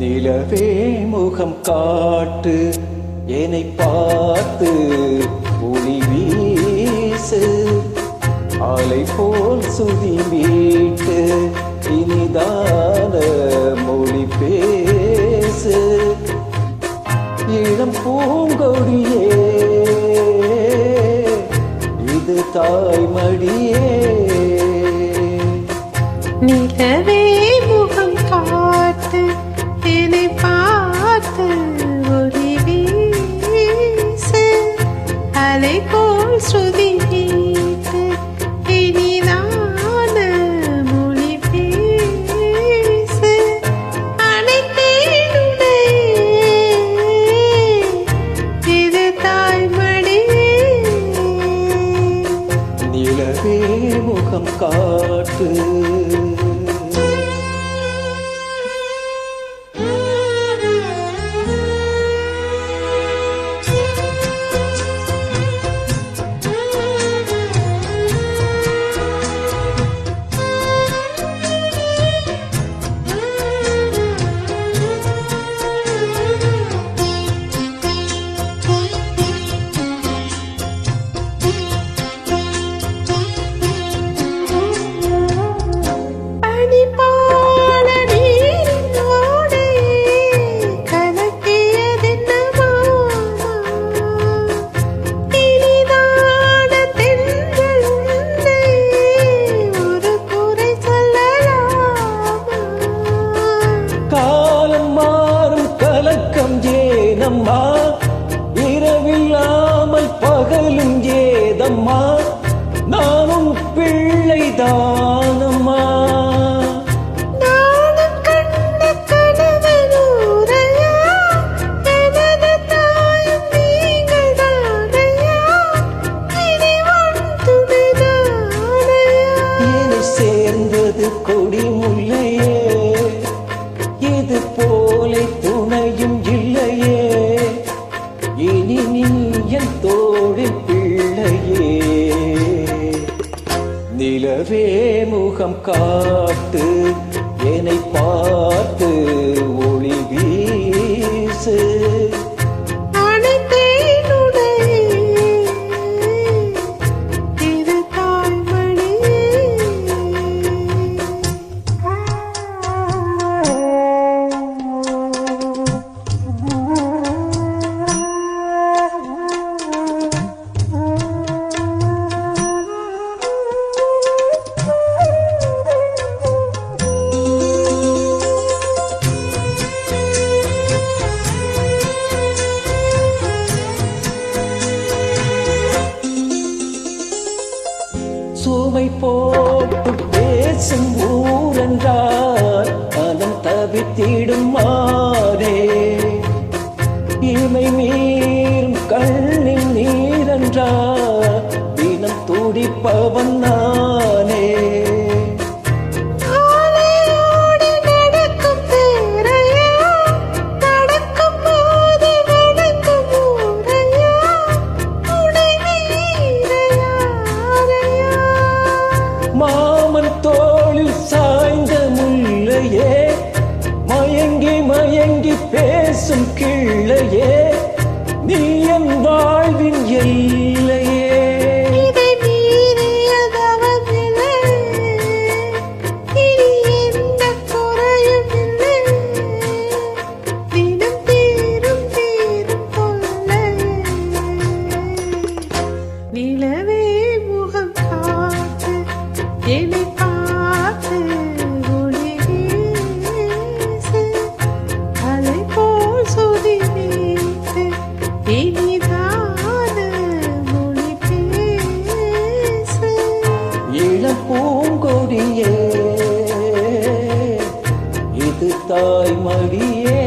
நிலவே முகம் காட்டு என்னை பார்த்து ஒளி வீசு. ஆலை போல் சுதி வீட்டு இனிதான மொழி பேசு. இளம் பூங்கொடியே இது தாய்மடியே. நிலவே போல் காலம் மாறும் கலக்கம் ஏனம்மா? இரவில்லாமல் பகலும் ஏதம்மா? நானும் பிள்ளைதான். நிலவே முகம் காட்டு என்னை பார்த்து ஒளி வீசு. பேசும் ஊரென்றால் மனம் தவித்திடும் மாறே இமை மீறும் கண்ணின் நீரென்றால் தினம் துடிப்பவன் நானே. ஆலையோடு வாழ்வின் எல்லையே. நிலவே முகம் காத்து என்னை பார்த்து அலை போல் சுதி மீட்டு தாய் மடியே.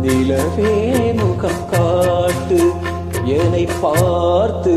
நிலவே முகம் காட்டு என்னை பார்த்து